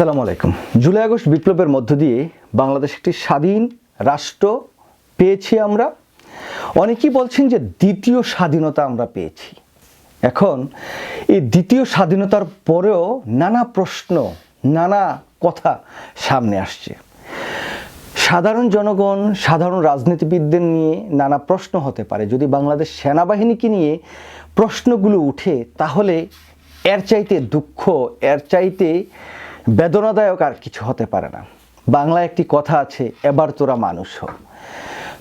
আসসালামু আলাইকুম। July August বিপ্লবের মধ্য দিয়ে বাংলাদেশ একটি স্বাধীন রাষ্ট্র পেয়েছি আমরা। অনেকেই বলছেন যে দ্বিতীয় স্বাধীনতা আমরা পেয়েছি। এখন এই দ্বিতীয় স্বাধীনতার পরেও নানা প্রশ্ন, নানা কথা সামনে আসছে। সাধারণ জনগণ, সাধারণ রাজনীতিবিদদের নিয়ে নানা প্রশ্ন হতে পারে। যদি বাংলাদেশ সেনাবাহিনীকে নিয়ে প্রশ্নগুলো উঠে, তাহলে এর চাইতে দুঃখ, এর চাইতে বেদনাদায়ক আর কিছু হতে পারে না। বাংলা একটি কথা আছে, এবার তোরা মানুষ হ।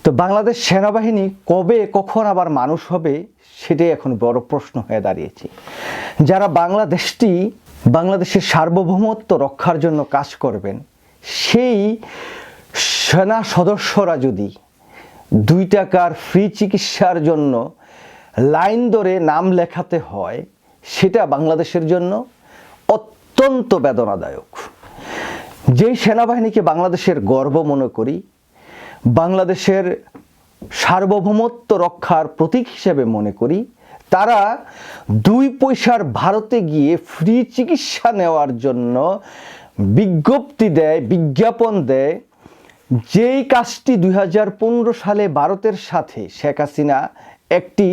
তো বাংলাদেশ সেনাবাহিনী কবে, কখন আবার মানুষ হবে, সেটাই এখন বড় প্রশ্ন হয়ে দাঁড়িয়েছে। যারা বাংলাদেশটি, বাংলাদেশের সার্বভৌমত্ব রক্ষার জন্য কাজ করবেন, সেই সেনা সদস্যরা যদি দুই টাকার ফ্রি চিকিৎসার জন্য লাইন ধরে নাম লেখাতে হয়, সেটা বাংলাদেশের জন্য অত্যন্ত বেদনাদায়ক। যেই সেনাবাহিনীকে বাংলাদেশের গর্ব মনে করি, বাংলাদেশের সার্বভৌমত্ব রক্ষার প্রতীক হিসেবে মনে করি, তারা দুই পয়সার ভারতে গিয়ে ফ্রি চিকিৎসা নেওয়ার জন্য বিজ্ঞপ্তি দেয়, বিজ্ঞাপন দেয়, যেই কাজটি দুই হাজার পনেরো সালে ভারতের সাথে শেখ হাসিনা একটি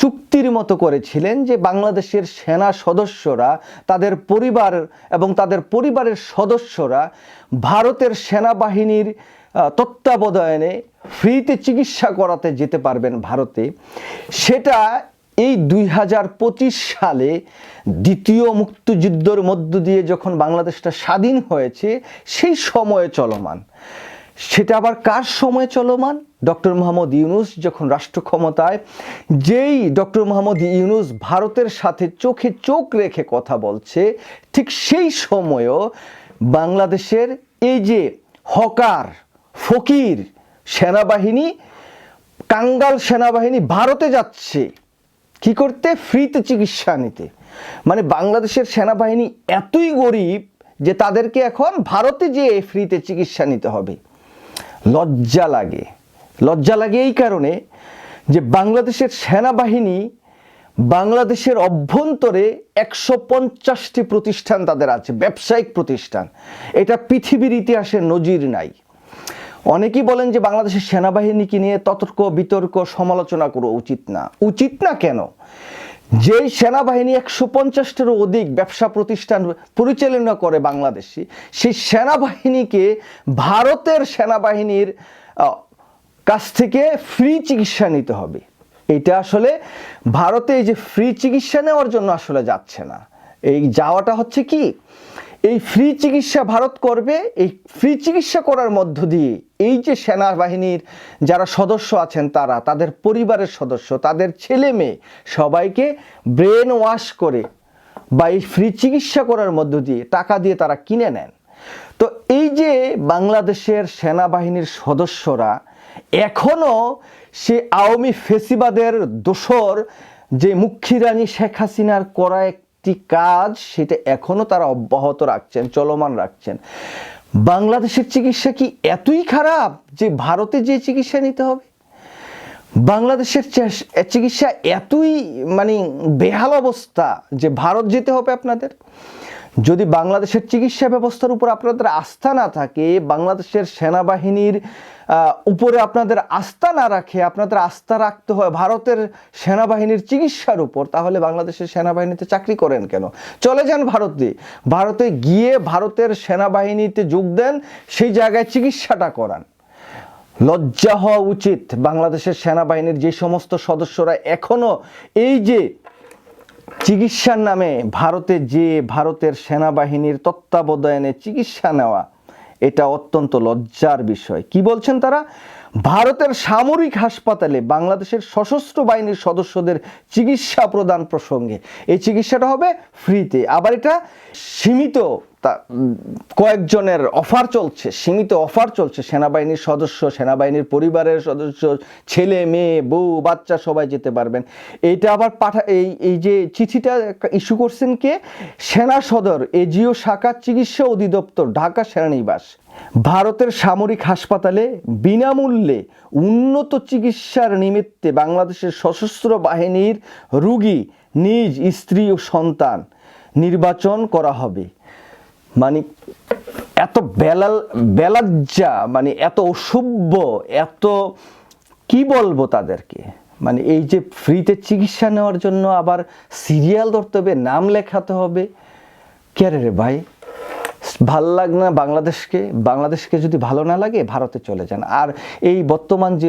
চুক্তির মতো করেছিলেন যে বাংলাদেশের সেনা সদস্যরা, তাদের পরিবার এবং তাদের পরিবারের সদস্যরা ভারতের সেনাবাহিনীর তত্ত্বাবধানে ফ্রিতে চিকিৎসা করাতে যেতে পারবেন ভারতে। সেটা এই দুই হাজার পঁচিশ সালে দ্বিতীয় মুক্তিযুদ্ধর মধ্য দিয়ে যখন বাংলাদেশটা স্বাধীন হয়েছে, সেই সময়ে চলমান। সেটা আবার কার সময় চলমান? ডক্টর মোহাম্মদ ইউনুস যখন রাষ্ট্র ক্ষমতায়, যেই ডক্টর মোহাম্মদ ইউনুস ভারতের সাথে চোখে চোখ রেখে কথা বলছে, ঠিক সেই সময়ও বাংলাদেশের এই যে হকার, ফকির সেনাবাহিনী, কাঙ্গাল সেনাবাহিনী ভারতে যাচ্ছে, কি করতে? ফ্রিতে চিকিৎসা নিতে। মানে বাংলাদেশের সেনাবাহিনী এতই গরিব যে তাদেরকে এখন ভারতে যেয়ে ফ্রিতে চিকিৎসা নিতে হবে। লজ্জা লাগে। লজ্জা লাগে এই কারণে যে বাংলাদেশের সেনাবাহিনী বাংলাদেশের অভ্যন্তরে একশো পঞ্চাশটি প্রতিষ্ঠান তাদের আছে, ব্যবসায়িক প্রতিষ্ঠান। এটা পৃথিবীর ইতিহাসে নজির নাই। অনেকেই বলেন যে বাংলাদেশের সেনাবাহিনীকে নিয়ে ততর্ক, বিতর্ক, সমালোচনা করা উচিত না। উচিত না কেন? যেই সেনাবাহিনী একশো পঞ্চাশটিরও অধিক ব্যবসা প্রতিষ্ঠান পরিচালনা করে বাংলাদেশি, সেই সেনাবাহিনীকে ভারতের সেনাবাহিনীর কাছ থেকে ফ্রি চিকিৎসা নিতে হবে। এটা আসলে ভারতে এই যে ফ্রি চিকিৎসা নেওয়ার জন্য আসলে যাচ্ছে না। এই যাওয়াটা হচ্ছে কি? এই ফ্রি চিকিৎসা ভারত করবে, এই ফ্রি চিকিৎসা করার মধ্য দিয়ে এই যে সেনাবাহিনীর যারা সদস্য আছেন তারা, তাদের পরিবারের সদস্য, তাদের ছেলে মেয়ে সবাইকে ব্রেন ওয়াশ করে বা এই ফ্রি চিকিৎসা করার মধ্য দিয়ে টাকা দিয়ে তারা কিনে নেন। তো এই যে বাংলাদেশের সেনাবাহিনীর সদস্যরা এখনও সে আওয়ামী ফেসিবাদের দোসর যে মুখ্যী রানী শেখ হাসিনার করা একটি কাজ, সেটা এখনও তারা অব্যাহত রাখছেন, চলমান রাখছেন। বাংলাদেশের চিকিৎসা কি এতই খারাপ যে ভারতে যে চিকিৎসা নিতে হবে? বাংলাদেশের চিকিৎসা এতই মানে বেহাল অবস্থা যে ভারত যেতে হবে আপনাদের? যদি বাংলাদেশের চিকিৎসা ব্যবস্থার উপর আপনাদের আস্থা না থাকে, বাংলাদেশের সেনাবাহিনীর উপরে আপনাদের আস্থা না রাখে, আপনাদের আস্থা রাখতে হয় ভারতের সেনাবাহিনীর চিকিৎসার উপর, তাহলে বাংলাদেশের সেনাবাহিনীতে চাকরি করেন কেন? চলে যান ভারতে ভারতে গিয়ে ভারতের সেনাবাহিনীতে যোগ দেন, সেই জায়গায় চিকিৎসাটা করান। লজ্জা হওয়া উচিত বাংলাদেশের সেনাবাহিনীর যে সমস্ত সদস্যরা এখনও এই যে চিকিৎসার নামে ভারতে যে ভারতের সেনাবাহিনীর তত্ত্বাবধানে চিকিৎসা নেওয়া, এটা অত্যন্ত লজ্জার বিষয়। কি বলছেন তারা? ভারতের সামরিক হাসপাতালে বাংলাদেশের সশস্ত্র বাহিনীর সদস্যদের চিকিৎসা প্রদান প্রসঙ্গে। এই চিকিৎসাটা হবে ফ্রিতে আবার এটা সীমিত তা- কয়েকজনের অফার চলছে, সীমিত অফার চলছে, সেনাবাহিনীর সদস্য, সেনাবাহিনীর পরিবারের সদস্য, ছেলে, মেয়ে, বউ, বাচ্চা সবাই যেতে পারবেন। এইটা আবার পাঠা, এই এই যে চিঠিটা ইস্যু করছেন কে? সেনা সদর, এজিও শাখা চিকিৎসা অধিদপ্তর, ঢাকা সেনানিবাস ভারতের সামরিক হাসপাতালে বিনামূল্যে উন্নত চিকিৎসার নিমিত্তে বাংলাদেশের সশস্ত্র বাহিনীর রুগী নিজ স্ত্রী ও সন্তান নির্বাচন করা হবে। মানে এত বেলাল, বেলাজ্জা মানে এত অসভ্য, এত কি বলব তাদেরকে? মানে এই যে ফ্রিতে চিকিৎসা নেওয়ার জন্য আবার সিরিয়াল ধরতে হবে, নাম লেখাতে হবে। কে রে ভাই? ভালো লাগ না বাংলাদেশকে? বাংলাদেশকে যদি ভালো না লাগে, ভারতে চলে যান। আর এই বর্তমান যে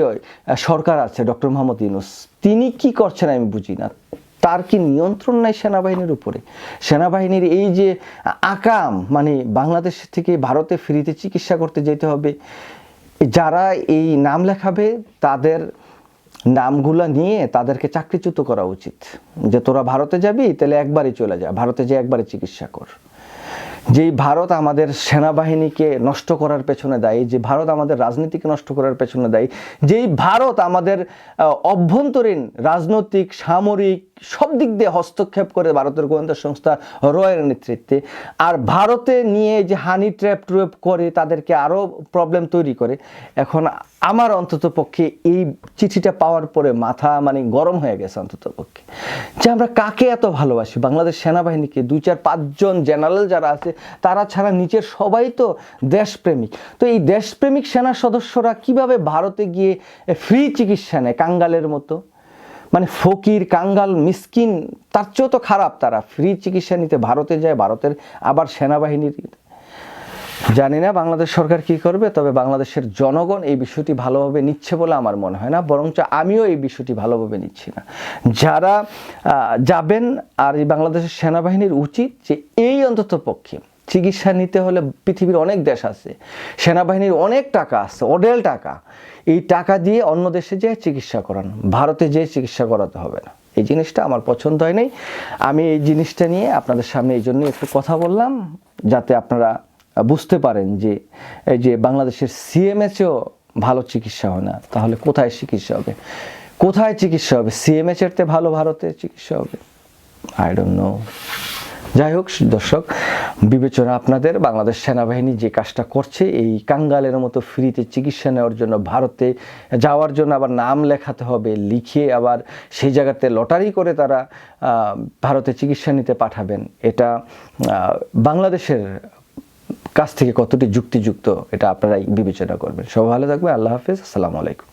সরকার আছে, ডক্টর মোহাম্মদ ইউনুস, তিনি কি করছেন আমি বুঝি না। তার কি নিয়ন্ত্রণ নাই সেনাবাহিনীর উপরে? সেনাবাহিনীর এই যে আকাম মানে বাংলাদেশ থেকে ভারতে ফ্রিতে চিকিৎসা করতে যেতে হবে, যারা এই নাম লেখাবে, তাদের নামগুলা নিয়ে তাদেরকে চাকরিচ্যুত করা উচিত। যে তোরা ভারতে যাবি, তাহলে একবারই চলে যা, ভারতে যে একবারে চিকিৎসা কর। যেই ভারত আমাদের সেনাবাহিনীকে নষ্ট করার পেছনে দায়ী, যে ভারত আমাদের রাজনীতিকে নষ্ট করার পেছনে দায়ী, যেই ভারত আমাদের অভ্যন্তরীণ রাজনৈতিক, সামরিক সব দিক দিয়ে হস্তক্ষেপ করে ভারতের গোয়েন্দা সংস্থা রয়ের নেতৃত্বে। আর ভারতে নিয়ে যে হানি ট্র্যাপ ট্র্যাপ করে, তাদেরকে আরও প্রবলেম তৈরি করে। এখন আমার অন্তত পক্ষে এই চিঠিটা পাওয়ার পরে মাথা মানে গরম হয়ে গেছে অন্তত পক্ষে। যে আমরা কাকে এত ভালোবাসি? বাংলাদেশ সেনাবাহিনীকে দুই চার পাঁচজন জেনারেল যারা আছে, তারা ছাড়া নিচের সবাই তো দেশপ্রেমিক। তো এই দেশপ্রেমিক সেনা সদস্যরা কীভাবে ভারতে গিয়ে ফ্রি চিকিৎসা নেয়? কাঙ্গালের মতো। মানে ফকির, কাঙ্গাল, মিসকিন, তার চেয়েও তো খারাপ তারা। ফ্রি চিকিৎসা নিতে ভারতে যায়, ভারতের আবার সেনাবাহিনীর জানি না বাংলাদেশ সরকার কি করবে, তবে বাংলাদেশের জনগণ এই বিষয়টি ভালোভাবে নিচ্ছে বলে আমার মনে হয় না, বরঞ্চ আমিও এই বিষয়টি ভালোভাবে নিচ্ছি না। যারা যাবেন আর এই বাংলাদেশের সেনাবাহিনীর উচিত যে এই অন্তত পক্ষে চিকিৎসা নিতে হলে পৃথিবীর অনেক দেশ আছে, সেনাবাহিনীর অনেক টাকা আছে অডেল টাকা। এই টাকা দিয়ে অন্য দেশে যেয়ে চিকিৎসা করান, ভারতে যেয়ে চিকিৎসা করাতে হবে না। এই জিনিসটা আমার পছন্দ হয় নাই আমি এই জিনিসটা নিয়ে আপনাদের সামনে এই জন্য একটু কথা বললাম, যাতে আপনারা বুঝতে পারেন যে, এই যে বাংলাদেশের সিএমএচও ভালো চিকিৎসা হয় না, তাহলে কোথায় চিকিৎসা হবে? কোথায় চিকিৎসা হবে? সিএমএচ এর তে ভালো ভারতে চিকিৎসা হবে? আই ডোন্ট নো যাই হোক, দর্শক বিবেচনা আপনাদের, বাংলাদেশ সেনাবাহিনী যে কাজটা করছে, এই কাঙ্গালের মতো ফ্রিতে চিকিৎসা নেওয়ার জন্য ভারতে যাওয়ার জন্য আবার নাম লেখাতে হবে লিখিয়ে আবার সেই জায়গাতে লটারি করে তারা ভারতে চিকিৎসা নিতে পাঠাবেন। এটা বাংলাদেশের কাছ থেকে কতটি যুক্তিযুক্ত, এটা আপনারাই বিবেচনা করবেন। সব ভালো থাকবে আল্লাহ হাফিজ, আসসালামু আলাইকুম।